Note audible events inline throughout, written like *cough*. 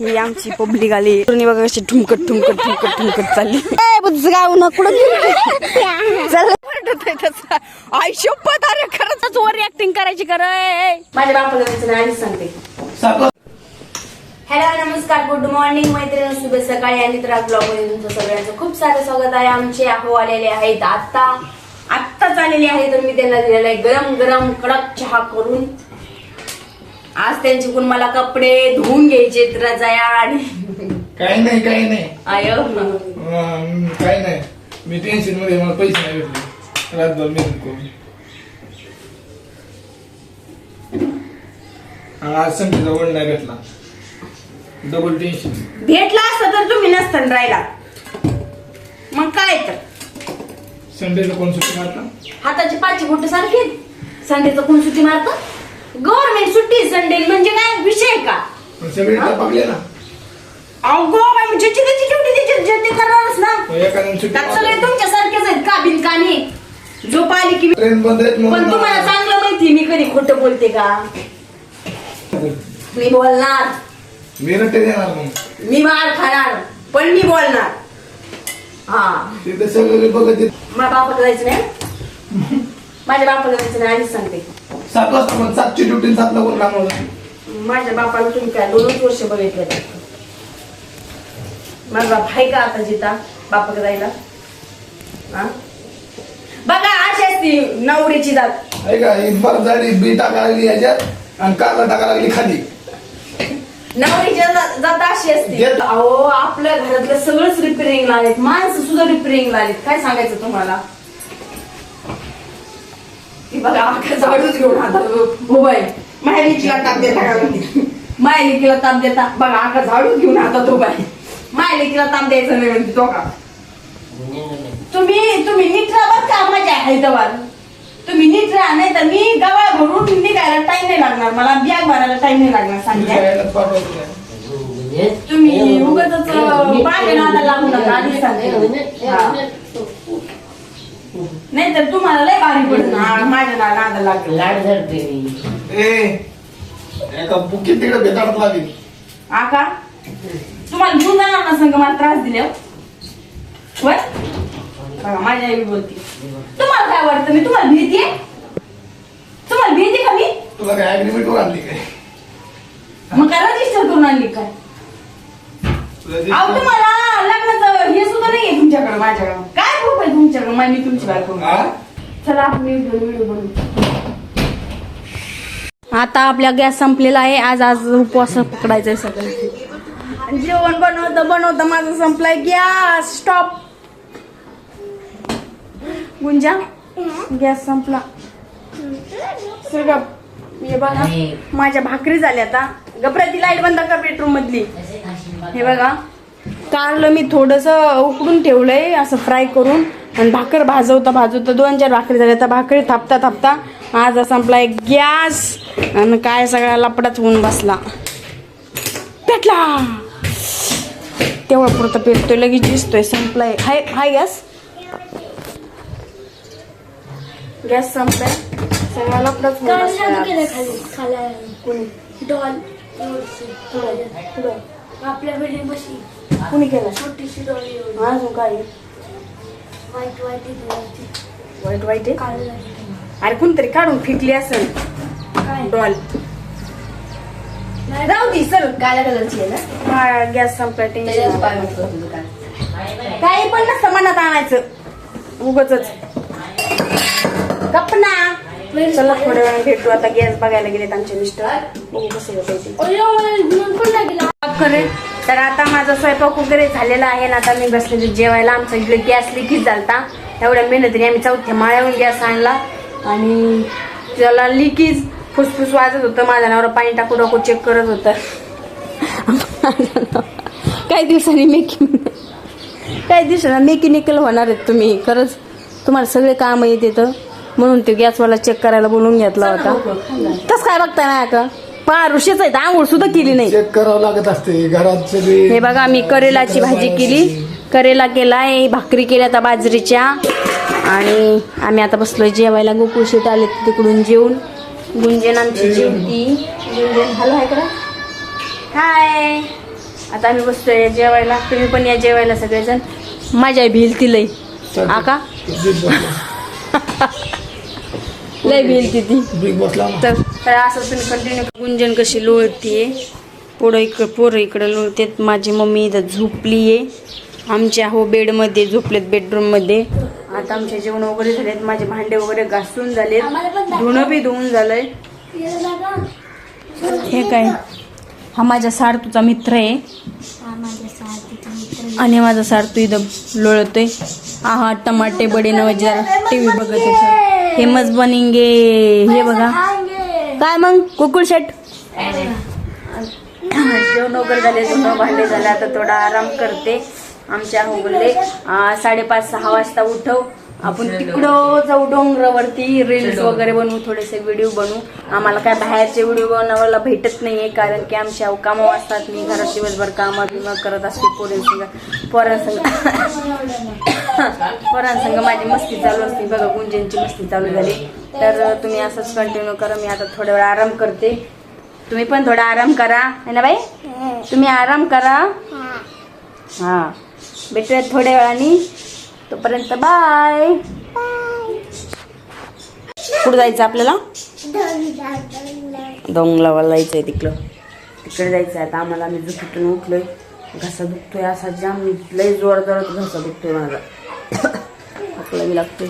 ही आमची पब्लिक आली. बघा कशी ठुमकट ठुमकट ठुमकट ठुमकट चालली. गाव ना कुठं आहे. आई शपथ अरे खरंच ओव्हर ऍक्टिंग करायची कर माझ्या बापाला आधीच सांगते. हॅलो नमस्कार गुड मॉर्निंग मैत्रिणी शुभ सकाळी. आणि तर ब्लॉगमध्ये तुमचं सगळ्यांचं खूप सारं स्वागत आहे. आमचे अहो आलेले आहेत आता. आत्ताच आलेले आहे तर मी त्यांना दिलेला आहे गरम गरम कडक चहा करून. आज त्यांचे कोण मला कपडे धुवून घ्यायचे रजाया आणि काही नाही काही नाही. आय अं, काही नाही. मी टेन्शनमध्ये मला पैसे नाही भेटले. रातभर मेहनत करून आणि आज संडेचा वड नाही भेटला. डबल टेन्शन भेटला असता तर तुम्ही नसताना राहिला. मग काय तर? संडेला कोण सुट्टी मारता? हाताची पाचशे बोट सारखी संडेचं कोण सुट्टी मारतं? गव्हर्नमेंट सुट्टी संडे म्हणजे काय? विषय का? पण सगळे तपाकले ना. अवघो बाई ज्याची त्याची ड्युटी त्याची ज्यांनी करणारच ना. मग एखाद्याने सुट्टी त्यात सगळे तुमच्या सारखेच आहेत का बिनकामी झोप आली की ट्रेन बंद आहेत पण म्हणून तुम्हाला चांगलं माहिती मी कधी खोटं बोलते का? मी बोलणार. मी रट्टे देणार मग मी मार खाणार पण मी बोलणार. हा. तिथे सगळे बघत येत. माझ्या बापाला जायचं नाही? *laughs* माझ्या बापाला जायचं नाही आधीच सांगते. सात वाजता पण सातची ड्युटी सातला कोण कामाला माझ्या बापाला तुम्ही काय दोनच वर्ष बघितले माझा बाप आहे का आता जिता बापाकडे जायला? हा? बघा अशी असती नवरीची जात. आहे का? ही बरं झाली बी टाकायला लागली याच्यात आणि काला टाकायला लागली खाली. नवरीची जात जात अशी असते. अहो आपल्या घरातलं सगळंच रिपेअरिंग आलेत. माणसं सुद्धा रिपेअरिंग आलेत. काय सांगायचं तुम्हाला? ती बघा अख्खा झाडूच घेऊन हो मायलिकीला ताप देता का म्हणते मायलिकीला ताप देता. बघा अख्खा झाडूच घेऊन आता तो बाई. मायलिकीला ताप द्यायचा नाही म्हणते तो का? तुम्ही तुम्ही नीट राहा बरं का माझ्या हैदराबाद तुम्ही नीट राहा नाही तर मी गवाळ भरून निघायला टाइम नाही लागणार. मला बॅग भरायला टाइम नाही लागणार सांगते तुम्ही उगाच पाणी नादा लागू नका आधी सांगते तर तुम्हाला लय भारी पडत. माझ्या ना नादा लागेल लाड धरते मी. ए एका बुकीत तिकडे लागेल. आका तुम्हाला घेऊन जाणार ना संग मला त्रास दिले. होय? बघा माझी आई बोलते. तुम्हाला काय वाटतं? मी तुम्हाला भीती आहे तुम्हाला भीती का मी? तुला काय वर आणली काय? मग काय रजिस्टर करून आणली काय? अहो तुम्हाला लग्नाचं हे सुद्धा नाहीये तुमच्याकडे माझ्याकडे. काय आहे? तुमच्याकडे मा- मी तुमची बायको. हा? चला आपण व्हिडिओ व्हिडिओ बनवू आता आपल्या गॅस संपलेला आहे. आज आज उपवास पकडायचा आहे सगळं. जेवण बनवतं बनवतं माझं संपलाय गॅस. स्टॉप गुंजा गॅस संपला. हे बघा माझ्या भाकरी झाल्या आता. गपऱ्याची लाइट बंद कर बेडरूम मधली. हे बघा कारलं मी थोडस उकडून ठेवलंय असं फ्राय करून. आणि भाकर भाजवता भाजवता दोन चार भाकरी झाल्या. तर भाकरी थापता थापता आज संपलाय गॅस आणि काय सगळा लपडाच होऊन बसला. पेटला. तेवढा पुरता पेटतोय लगेच दिसतोय संपलाय. हाय हाय गॅस. गॅस संपलाय. सगळा लपडाच होऊन डॉल. आपल्या बिल्डिंग बशी कुणी केलं छोटीशी डॉल अजून काय वाईट वाईट इथे वाईट वाईट आहे अरे कोणतरी काढून फेकली असेल. डॉल. जाऊ दे सर. काळ्या कलरची आहे ना? हा गॅस संपला टेन्शन काही पण नसतं मनात आणायचं. उगच कपना चला थोड्या वेळाने भेटू. आता गॅस बघायला गेलेत आमचे मिस्टर. बघू कसं होतंय ते. अरे मला घेऊन पण लागला स्वयंपाक करेल तर आता माझा स्वयंपाक वगैरे झालेला आहे ना आता मी बसलेली जेवायला. आमचा इकडे गॅस लिकीच झालता. एवढ्या मेहनतीने आम्ही चौथ्या माळ्याहून गॅस आणला. आणि त्याला लिकीज फुसफुस वाजत होतं. माझ्या नावावर पाणी टाकू टाकू चेक करत होतं. काही दिवसांनी मेकिंग काही दिवसांना मेकॅनिकल होणार आहेत तुम्ही. खरंच तुम्हाला सगळे काम येते तर म्हणून ते गॅसवाला चेक करायला बोलून घेतला होता. तस काय बघताय ना का? पा ऋषीच आहेत आंघोळ सुद्धा केली नाही. चेक करावं लागत असते घरात सगळी हे बघा मी करेलाची भाजी केली. करेला केलाय भाकरी केल्या आता बाजरीच्या. आणि आम्ही आता बसलोय जेवायला. गोकुळ शेट आले तिकडून जेवून. गुंजन आमची जेवती. गुंजन हॅलो हाय करा हाय. आता आम्ही बसतोय जेवायला. तुम्ही पण या जेवायला सगळेजण. माझ्या भिल ती लई. आका *laughs* *laughs* लय भिल ती. तर तर असं तुम्ही कंटिन्यू गुंजन कशी लोळतीये. पुढं इकडं पोरं इकडं लोळतेत. माझी मम्मी इथं झोपलीये. आमच्या हो बेडमध्ये झोपलेत बेडरूममध्ये आता आमचे जेवण वगैरे झालेत. माझे भांडे वगैरे घासून झालेत. धुणं बी धुवून झालंय. हे काय? हा माझा सारतूचा मित्र आहे. हा आणि माझा सारतू इथं लोळतोय. आहा टमाटे बडे नवं जरा टी व्ही बघत होतं. फेमस बनिंगे हे बघा. काय मग? कुकुळ शेट. जेवण वगैरे झाले धुणं भांडे झाले आता थोडा आराम करते. आमच्या हो अं, साडेपाच सहा वाजता उठव. आपण तिकडं जाऊ डोंगरावरती रील्स वगैरे बनवू थोडेसे व्हिडिओ बनवू. आम्हाला काय बाहेरचे व्हिडिओ बनवायला भेटत नाहीये कारण की आमच्या कामं असतात. मी घरात दिवसभर कामं बिमं करत असते पोरांसंग पोरांसंग *coughs* पोरांसंग माझी मस्ती चालू असते. बघा गुंजनची मस्ती चालू झाली. तर तुम्ही असंच कंटिन्यू करा. मी आता थोड्या वेळ आराम करते. तुम्ही पण थोडा आराम करा. है ना बाई? तुम्ही आराम करा. हा. भेटूया थोड्या वेळाने. तोपर्यंत बाय. कुठं जायचं आपल्याला? डोंगलावाला जायचंय तिकडं. तिकडे जायचं आहे आता आम्हाला. आम्ही झुकीतून उठलोय. घसा दुखतोय असा जाम. लय जोर जोरात घसा दुखतोय माझा. आपला लागतोय.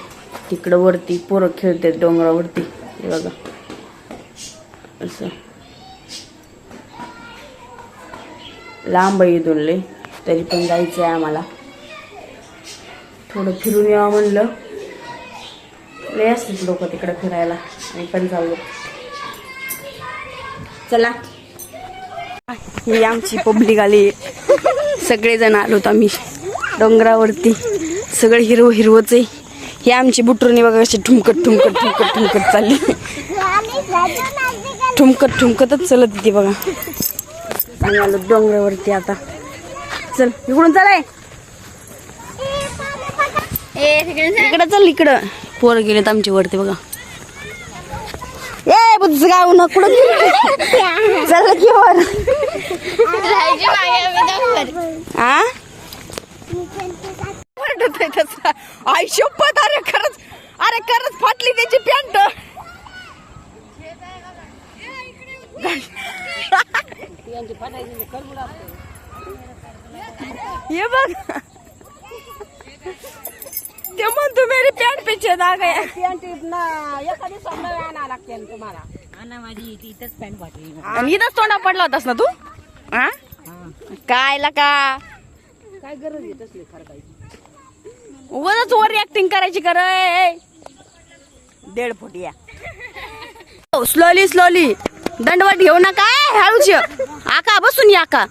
तिकडं वरती पोरं खेळते डोंगरावरती. हे बघा. असं. लांब आहे लय. तरी पण जायचं आहे आम्हाला. थोडं फिरून यावं म्हणलं. लय असतात लोक तिकडे फिरायला. आणि पण चाललो चला. ही आमची पब्लिक आली. सगळेजण आलोत आम्ही. डोंगरावरती. सगळं हिरवं हिरवंच आहे. ही आमची बुटरुनी बघा कशी ठुमकत ठुमकत ठुमकत ठुमकत चालली. ठुमकत ठुमकतच चलत ती बघा. आम्ही आलो डोंगरावरती आता. चल इकडून चालाय इकडं चल इकडं. पोरं गेलेत आमच्या वरती बघा. ए बुद्ध गाव ना कुठं? चल की वर. तसं. आई शपथ अरे खरंच अरे खरंच फाटली त्याची पॅन्ट. ये बघ. ते म्हणतो मेरी पॅन्ट पिछे दाग आहे. आणि इथंच तोंडा पडला होतास ना तू? हा काय ला का? काय गरज आहे तसली उगाच वर ऍक्टिंग करायची कर दीड फुट या. स्लोली स्लोली दंडवट घेऊ नका हळूच. आका बसून या आका.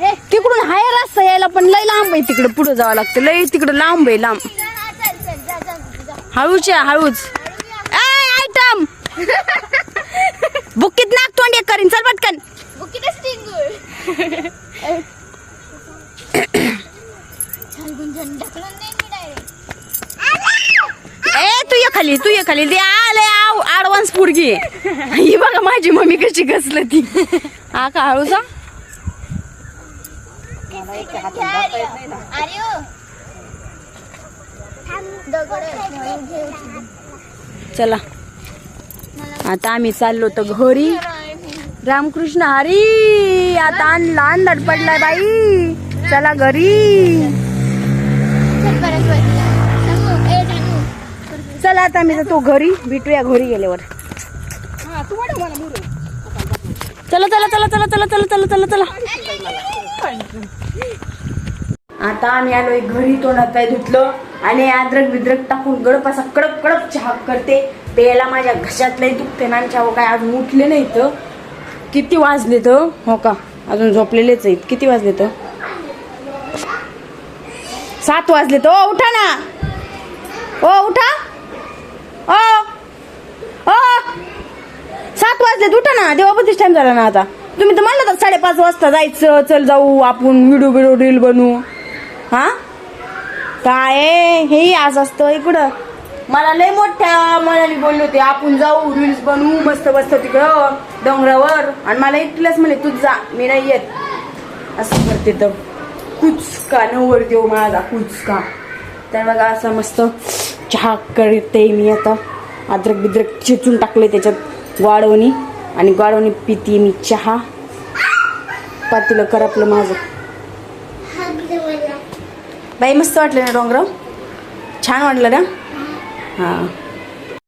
तिकडून हाय रस्ता यायला पण लय लांब आहे तिकडे पुढे जावं लागतं. लय तिकडे लांब आहे लांब. हळूच या हळूच. आयटम! बुक्कीत नाक तोंड एक करीन चल पटकन. ए तू ये खाली तू ये खाली. ते आले आव ऍडव्हान्स पुरगी ही बघा माझी मम्मी कशी घसलं ती हा का चला. आता आम्ही चाललो तर घरी. रामकृष्ण हरी आता आणला अंधार पडलाय बाई. चला घरी. चला आता मी जातो घरी. भेटूया घरी गेल्यावर. चला चला चला चला चला चला चला चला चला. आता आम्ही आलोय घरी तोंडात काय धुतलं आणि अद्रक बिद्रक टाकून गडप असा कडक कडक चहा करते. प्यायला माझ्या घशातलंही दुखते ना चहा काय अजून उठले नाही तर किती वाजले तर हो का? अजून झोपलेलेच आहेत. किती वाजले तर सात वाजले तर ओ उठा ना. ओ उठा. ओ ओ. सात वाजले उठा ना. देवापतीच टाइम झाला ना आता. तुम्ही तर म्हणलं तर साडेपाच वाजता जायचं चल जाऊ आपण व्हिडिओ बिडिओ रील बनवू. हा? काय हे आज असतं इकडं. मला लय मोठ्या मनाने बोलले होते आपण जाऊ रील्स बनवू मस्त मस्त तिकडं डोंगरावर. आणि मला एकटीलाच म्हणले तूच जा मी नाही येत. असं करते तर. कुचका नवर देऊ माझा कुचका तर बघा असं मस्त चहा करते मी आता. अद्रक बिद्रक चिचून टाकले त्याच्यात वाढवणी आणि वाढवणी पिते मी चहा. पातीला करपलं माझं. बाई मस्त वाटलं ना डोंगराव छान वाटलं ना? हां.